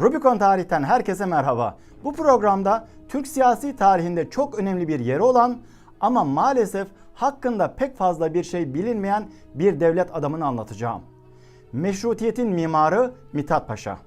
Rubicon Tarih'ten herkese merhaba. Bu programda Türk siyasi tarihinde çok önemli bir yeri olan ama maalesef hakkında pek fazla bir şey bilinmeyen bir devlet adamını anlatacağım. Meşrutiyetin mimarı Mithat Paşa.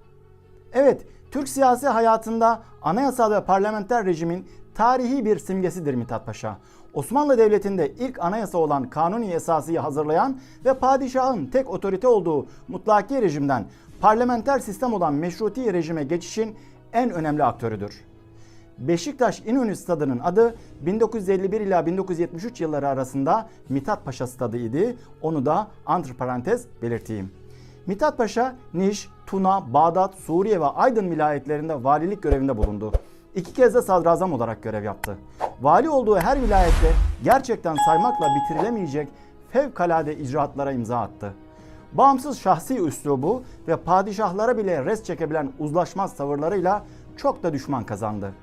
Evet, Türk siyasi hayatında anayasal ve parlamenter rejimin tarihi bir simgesidir Mithat Paşa. Osmanlı Devleti'nde ilk anayasa olan Kanuni Esası'yı hazırlayan ve padişahın tek otorite olduğu mutlaki rejimden parlamenter sistem olan meşruti rejime geçişin en önemli aktörüdür. Beşiktaş İnönü Stadı'nın adı 1951 ila 1973 yılları arasında Mithat Paşa Stadı idi. Onu da antiparantez belirteyim. Mithat Paşa, Niş, Tuna, Bağdat, Suriye ve Aydın vilayetlerinde valilik görevinde bulundu. İki kez de sadrazam olarak görev yaptı. Vali olduğu her vilayette gerçekten saymakla bitirilemeyecek fevkalade icraatlara imza attı. Bağımsız şahsi üslubu ve padişahlara bile res çekebilen uzlaşmaz tavırlarıyla çok da düşman kazandı.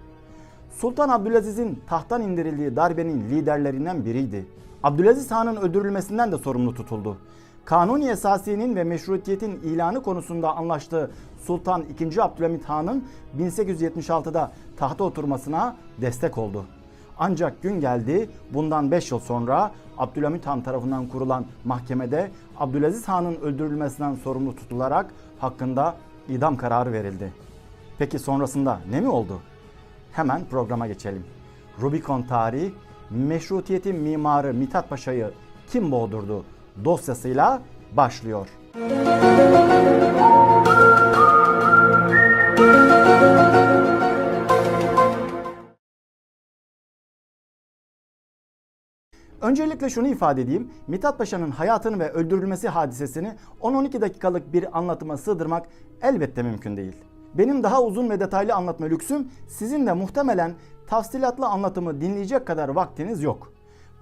Sultan Abdülaziz'in tahttan indirildiği darbenin liderlerinden biriydi. Abdülaziz Han'ın öldürülmesinden de sorumlu tutuldu. Kanuni Esasi'nin ve meşrutiyetin ilanı konusunda anlaştığı Sultan II. Abdülhamit Han'ın 1876'da tahta oturmasına destek oldu. Ancak gün geldi bundan 5 yıl sonra Abdülhamit Han tarafından kurulan mahkemede Abdülaziz Han'ın öldürülmesinden sorumlu tutularak hakkında idam kararı verildi. Peki sonrasında ne mi oldu? Hemen programa geçelim. Rubicon tarihi meşrutiyetin mimarı Mithat Paşa'yı kim boğdurdu dosyasıyla başlıyor. Öncelikle şunu ifade edeyim. Mithat Paşa'nın hayatını ve öldürülmesi hadisesini 10-12 dakikalık bir anlatıma sığdırmak elbette mümkün değil. Benim daha uzun ve detaylı anlatma lüksüm sizin de muhtemelen tafsilatlı anlatımı dinleyecek kadar vaktiniz yok.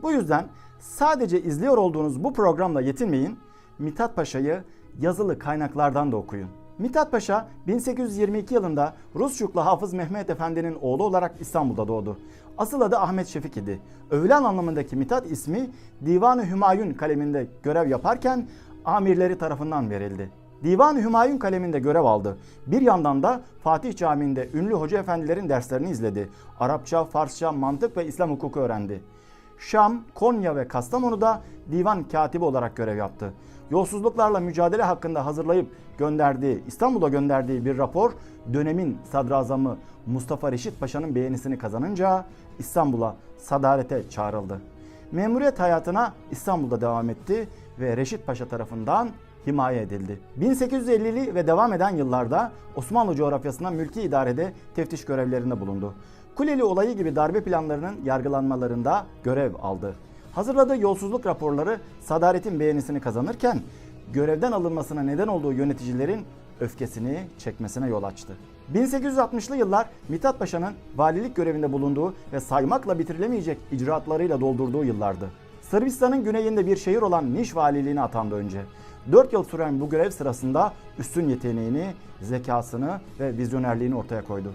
Bu yüzden sadece izliyor olduğunuz bu programla yetinmeyin. Mithat Paşa'yı yazılı kaynaklardan da okuyun. Mithat Paşa 1822 yılında Rusçuklu Hafız Mehmet Efendi'nin oğlu olarak İstanbul'da doğdu. Asıl adı Ahmet Şefik idi. Övülen anlamındaki Mithat ismi Divan-ı Hümayun kaleminde görev yaparken amirleri tarafından verildi. Divan-ı Hümayun kaleminde görev aldı. Bir yandan da Fatih Camii'nde ünlü hoca efendilerin derslerini izledi. Arapça, Farsça, mantık ve İslam hukuku öğrendi. Şam, Konya ve Kastamonu'da divan katibi olarak görev yaptı. Yolsuzluklarla mücadele hakkında hazırlayıp gönderdiği, İstanbul'a gönderdiği bir rapor dönemin sadrazamı Mustafa Reşit Paşa'nın beğenisini kazanınca İstanbul'a sadarete çağrıldı. Memuriyet hayatına İstanbul'da devam etti ve Reşit Paşa tarafından himaye edildi. 1850'li ve devam eden yıllarda Osmanlı coğrafyasında mülki idarede teftiş görevlerinde bulundu. Kuleli olayı gibi darbe planlarının yargılanmalarında görev aldı. Hazırladığı yolsuzluk raporları Sadaret'in beğenisini kazanırken görevden alınmasına neden olduğu yöneticilerin öfkesini çekmesine yol açtı. 1860'lı yıllar Mithat Paşa'nın valilik görevinde bulunduğu ve saymakla bitirilemeyecek icraatlarıyla doldurduğu yıllardı. Sırbistan'ın güneyinde bir şehir olan Niş valiliğine atandı önce. 4 yıl süren bu görev sırasında üstün yeteneğini, zekasını ve vizyonerliğini ortaya koydu.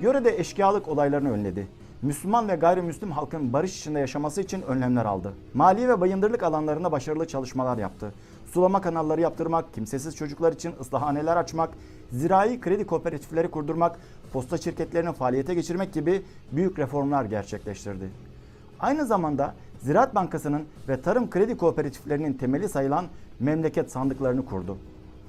Yörede eşkıyalık olaylarını önledi. Müslüman ve gayrimüslim halkın barış içinde yaşaması için önlemler aldı. Mali ve bayındırlık alanlarında başarılı çalışmalar yaptı. Sulama kanalları yaptırmak, kimsesiz çocuklar için ıslahaneler açmak, zirai kredi kooperatifleri kurdurmak, posta şirketlerini faaliyete geçirmek gibi büyük reformlar gerçekleştirdi. Aynı zamanda Ziraat Bankası'nın ve tarım kredi kooperatiflerinin temeli sayılan memleket sandıklarını kurdu.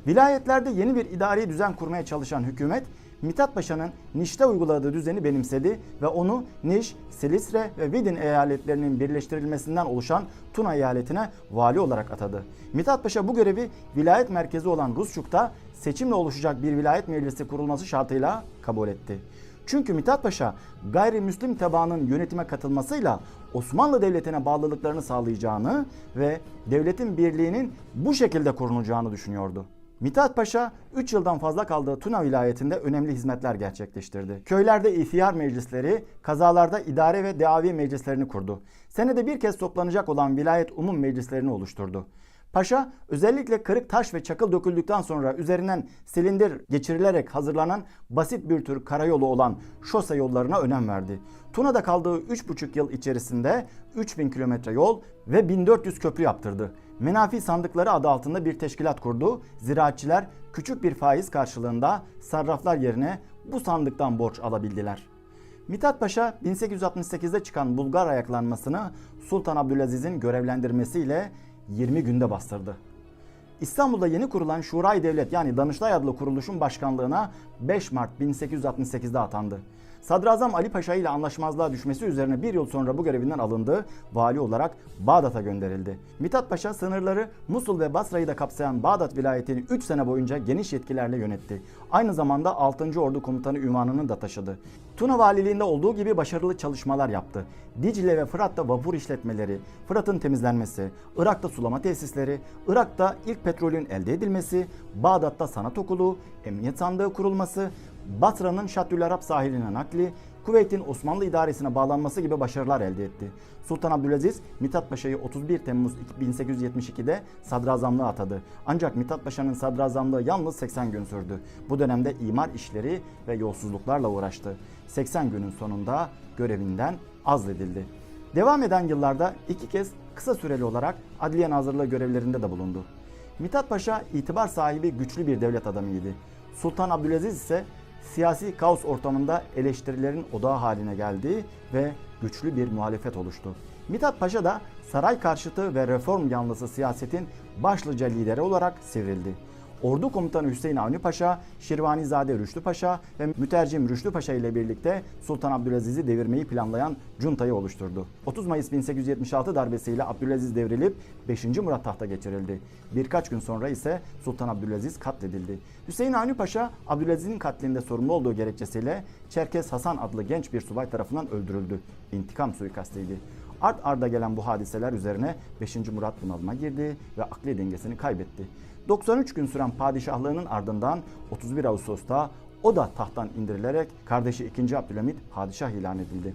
Vilayetlerde yeni bir idari düzen kurmaya çalışan hükümet, Mithat Paşa'nın Niş'te uyguladığı düzeni benimsedi ve onu Niş, Silistre ve Vidin eyaletlerinin birleştirilmesinden oluşan Tuna eyaletine vali olarak atadı. Mithat Paşa bu görevi vilayet merkezi olan Rusçuk'ta seçimle oluşacak bir vilayet meclisi kurulması şartıyla kabul etti. Çünkü Mithat Paşa gayrimüslim tebaanın yönetime katılmasıyla Osmanlı Devleti'ne bağlılıklarını sağlayacağını ve devletin birliğinin bu şekilde korunacağını düşünüyordu. Mithat Paşa 3 yıldan fazla kaldığı Tuna vilayetinde önemli hizmetler gerçekleştirdi. Köylerde ihtiyar meclisleri, kazalarda idare ve deavi meclislerini kurdu. Senede bir kez toplanacak olan vilayet umum meclislerini oluşturdu. Paşa özellikle kırık taş ve çakıl döküldükten sonra üzerinden silindir geçirilerek hazırlanan basit bir tür karayolu olan şose yollarına önem verdi. Tuna'da kaldığı 3,5 yıl içerisinde 3000 kilometre yol ve 1400 köprü yaptırdı. Menafi sandıkları adı altında bir teşkilat kurdu. Ziraatçiler küçük bir faiz karşılığında sarraflar yerine bu sandıktan borç alabildiler. Mithat Paşa 1868'de çıkan Bulgar ayaklanmasını Sultan Abdülaziz'in görevlendirmesiyle 20 günde bastırdı. İstanbul'da yeni kurulan Şurayı Devlet yani Danıştay adlı kuruluşun başkanlığına 5 Mart 1868'de atandı. Sadrazam Ali Paşa ile anlaşmazlığa düşmesi üzerine bir yıl sonra bu görevinden alındı, vali olarak Bağdat'a gönderildi. Mithat Paşa sınırları Musul ve Basra'yı da kapsayan Bağdat vilayetini 3 sene boyunca geniş yetkilerle yönetti. Aynı zamanda 6. Ordu Komutanı ünvanını da taşıdı. Tuna valiliğinde olduğu gibi başarılı çalışmalar yaptı. Dicle ve Fırat'ta vapur işletmeleri, Fırat'ın temizlenmesi, Irak'ta sulama tesisleri, Irak'ta ilk petrolün elde edilmesi, Bağdat'ta sanat okulu, emniyet sandığı kurulması, Basra'nın Şatül sahiline nakli, Kuveyt'in Osmanlı idaresine bağlanması gibi başarılar elde etti. Sultan Abdülaziz, Mithat Paşa'yı 31 Temmuz 1872'de sadrazamlığa atadı. Ancak Mithat Paşa'nın sadrazamlığı yalnız 80 gün sürdü. Bu dönemde imar işleri ve yolsuzluklarla uğraştı. 80 günün sonunda görevinden azledildi. Devam eden yıllarda iki kez kısa süreli olarak Adliye Nazırlığı görevlerinde de bulundu. Mithat Paşa itibar sahibi güçlü bir devlet adamıydı. Sultan Abdülaziz ise siyasi kaos ortamında eleştirilerin odağı haline geldi ve güçlü bir muhalefet oluştu. Mithat Paşa da saray karşıtı ve reform yanlısı siyasetin başlıca lideri olarak sivrildi. Ordu komutanı Hüseyin Avni Paşa, Şirvanizade Rüştü Paşa ve mütercim Rüştü Paşa ile birlikte Sultan Abdülaziz'i devirmeyi planlayan cuntayı oluşturdu. 30 Mayıs 1876 darbesiyle Abdülaziz devrilip 5. Murat tahta geçirildi. Birkaç gün sonra ise Sultan Abdülaziz katledildi. Hüseyin Avni Paşa, Abdülaziz'in katlinde sorumlu olduğu gerekçesiyle Çerkes Hasan adlı genç bir subay tarafından öldürüldü. İntikam suikastıydı. Art arda gelen bu hadiseler üzerine 5. Murat bunalıma girdi ve akli dengesini kaybetti. 93 gün süren padişahlığının ardından 31 Ağustos'ta o da tahttan indirilerek kardeşi 2. Abdülhamit padişah ilan edildi.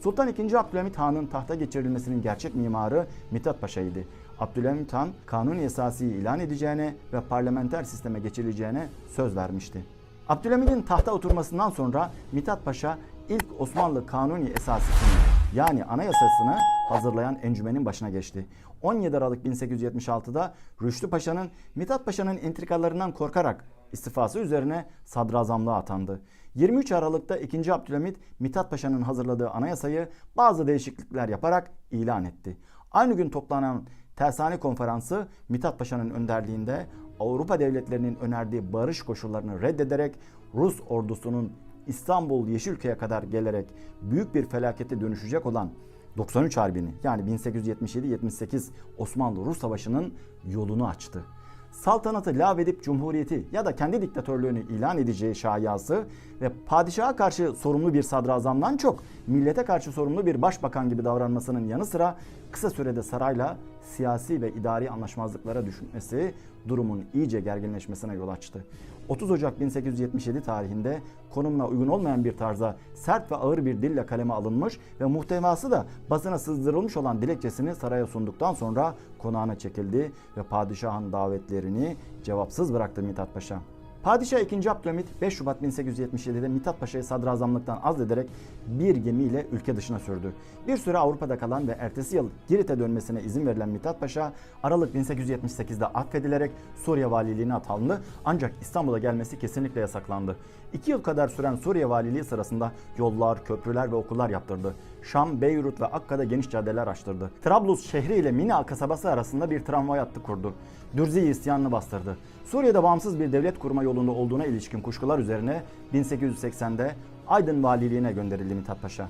Sultan II. Abdülhamit Han'ın tahta geçirilmesinin gerçek mimarı Mithat Paşa'ydı. Abdülhamit Han kanuni esasiyi ilan edeceğine ve parlamenter sisteme geçirileceğine söz vermişti. Abdülhamid'in tahta oturmasından sonra Mithat Paşa ilk Osmanlı kanuni esasisini yani anayasasını hazırlayan encümenin başına geçti. 17 Aralık 1876'da Rüştü Paşa'nın Mithat Paşa'nın entrikalarından korkarak istifası üzerine sadrazamlığa atandı. 23 Aralık'ta 2. Abdülhamit Mithat Paşa'nın hazırladığı anayasayı bazı değişiklikler yaparak ilan etti. Aynı gün toplanan Tersane Konferansı Mithat Paşa'nın önderliğinde Avrupa devletlerinin önerdiği barış koşullarını reddederek Rus ordusunun İstanbul Yeşilköy'e kadar gelerek büyük bir felakete dönüşecek olan 93 Harbi'ni yani 1877-78 Osmanlı-Rus Savaşı'nın yolunu açtı. Saltanatı lağvedip cumhuriyeti ya da kendi diktatörlüğünü ilan edeceği şayası ve padişaha karşı sorumlu bir sadrazamdan çok millete karşı sorumlu bir başbakan gibi davranmasının yanı sıra kısa sürede sarayla siyasi ve idari anlaşmazlıklara düşmesi durumun iyice gerginleşmesine yol açtı. 30 Ocak 1877 tarihinde konumuna uygun olmayan bir tarzda sert ve ağır bir dille kaleme alınmış ve muhtevası da basına sızdırılmış olan dilekçesini saraya sunduktan sonra konağına çekildi ve padişahın davetlerini cevapsız bıraktı Mithat Paşa. Padişah 2. Abdülhamit 5 Şubat 1877'de Mithat Paşa'yı sadrazamlıktan azlederek bir gemiyle ülke dışına sürdü. Bir süre Avrupa'da kalan ve ertesi yıl Girit'e dönmesine izin verilen Mithat Paşa Aralık 1878'de affedilerek Suriye valiliğine atandı ancak İstanbul'a gelmesi kesinlikle yasaklandı. İki yıl kadar süren Suriye valiliği sırasında yollar, köprüler ve okullar yaptırdı. Şam, Beyrut ve Akka'da geniş caddeler açtırdı. Trablus şehri ile Mina kasabası arasında bir tramvay hattı kurdu. Dürzi isyanını bastırdı. Suriye'de bağımsız bir devlet kurma yolunda olduğuna ilişkin kuşkular üzerine 1880'de Aydın valiliğine gönderildi Mithat Paşa.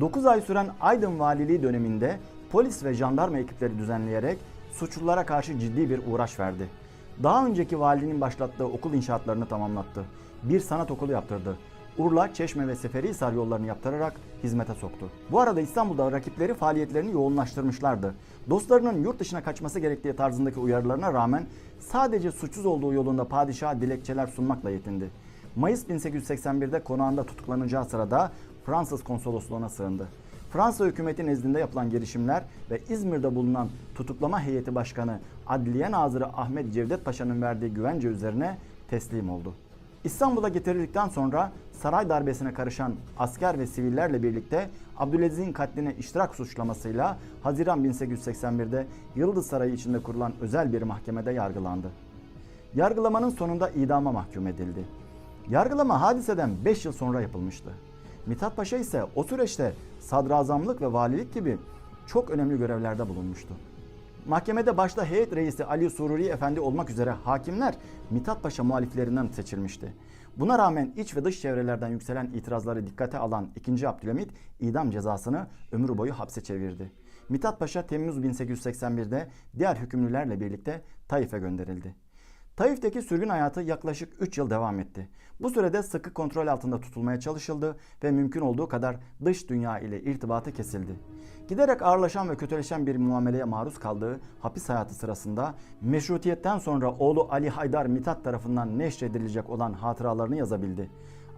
9 ay süren Aydın valiliği döneminde polis ve jandarma ekipleri düzenleyerek suçlulara karşı ciddi bir uğraş verdi. Daha önceki valinin başlattığı okul inşaatlarını tamamlattı. Bir sanat okulu yaptırdı. Urla, Çeşme ve Seferihisar yollarını yaptırarak hizmete soktu. Bu arada İstanbul'da rakipleri faaliyetlerini yoğunlaştırmışlardı. Dostlarının yurt dışına kaçması gerektiği tarzındaki uyarılarına rağmen sadece suçsuz olduğu yolunda padişaha dilekçeler sunmakla yetindi. Mayıs 1881'de konağında tutuklanacağı sırada Fransız konsolosluğuna sığındı. Fransa hükümeti nezdinde yapılan girişimler ve İzmir'de bulunan tutuklama heyeti başkanı Adliye Nazırı Ahmet Cevdet Paşa'nın verdiği güvence üzerine teslim oldu. İstanbul'a getirildikten sonra saray darbesine karışan asker ve sivillerle birlikte Abdülaziz'in katline iştirak suçlamasıyla Haziran 1881'de Yıldız Sarayı içinde kurulan özel bir mahkemede yargılandı. Yargılamanın sonunda idama mahkum edildi. Yargılama hadiseden 5 yıl sonra yapılmıştı. Mithat Paşa ise o süreçte sadrazamlık ve valilik gibi çok önemli görevlerde bulunmuştu. Mahkemede başta heyet reisi Ali Sururi Efendi olmak üzere hakimler Mithat Paşa muhaliflerinden seçilmişti. Buna rağmen iç ve dış çevrelerden yükselen itirazları dikkate alan 2. Abdülhamit idam cezasını ömür boyu hapse çevirdi. Mithat Paşa Temmuz 1881'de diğer hükümlülerle birlikte Taif'e gönderildi. Taif'teki sürgün hayatı yaklaşık 3 yıl devam etti. Bu sürede sıkı kontrol altında tutulmaya çalışıldı ve mümkün olduğu kadar dış dünya ile irtibatı kesildi. Giderek ağırlaşan ve kötüleşen bir muameleye maruz kaldığı hapis hayatı sırasında meşrutiyetten sonra oğlu Ali Haydar Mithat tarafından neşredilecek olan hatıralarını yazabildi.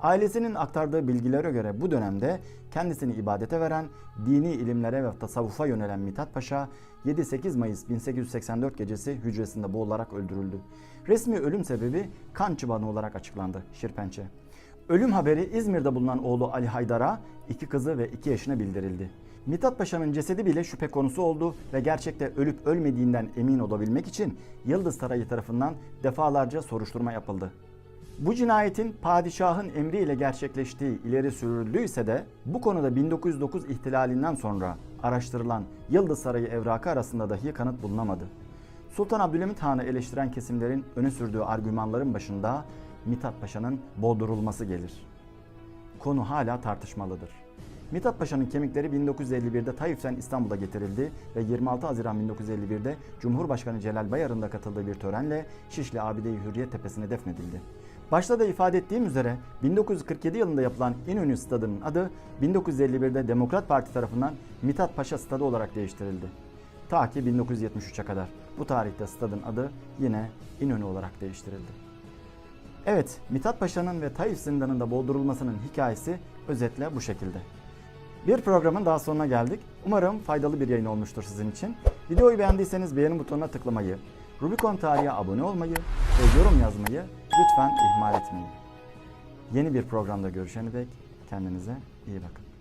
Ailesinin aktardığı bilgilere göre bu dönemde kendisini ibadete veren, dini ilimlere ve tasavvufa yönelen Mithat Paşa 7-8 Mayıs 1884 gecesi hücresinde boğularak öldürüldü. Resmi ölüm sebebi kan çıbanı olarak açıklandı Şirpençe. Ölüm haberi İzmir'de bulunan oğlu Ali Haydar'a, iki kızı ve iki eşine bildirildi. Mithat Paşa'nın cesedi bile şüphe konusu oldu ve gerçekte ölüp ölmediğinden emin olabilmek için Yıldız Sarayı tarafından defalarca soruşturma yapıldı. Bu cinayetin padişahın emriyle gerçekleştiği ileri sürüldüyse de bu konuda 1909 ihtilalinden sonra araştırılan Yıldız Sarayı evrakı arasında dahi kanıt bulunamadı. Sultan Abdülhamit Han'ı eleştiren kesimlerin öne sürdüğü argümanların başında Mithat Paşa'nın boğdurulması gelir. Konu hala tartışmalıdır. Mithat Paşa'nın kemikleri 1951'de Taif'ten İstanbul'a getirildi ve 26 Haziran 1951'de Cumhurbaşkanı Celal Bayar'ın da katıldığı bir törenle Şişli Abide-i Hürriyet Tepesi'ne defnedildi. Başta da ifade ettiğim üzere 1947 yılında yapılan İnönü Stadı'nın adı 1951'de Demokrat Parti tarafından Mithat Paşa Stadı olarak değiştirildi. Ta ki 1973'e kadar. Bu tarihte stadın adı yine İnönü olarak değiştirildi. Evet, Mithat Paşa'nın ve Taif zindanında boğdurulmasının hikayesi özetle bu şekilde. Bir programın daha sonuna geldik. Umarım faydalı bir yayın olmuştur sizin için. Videoyu beğendiyseniz beğeni butonuna tıklamayı, Rubicon Tarihi'ye abone olmayı ve yorum yazmayı lütfen ihmal etmeyin. Yeni bir programda görüşene dek kendinize iyi bakın.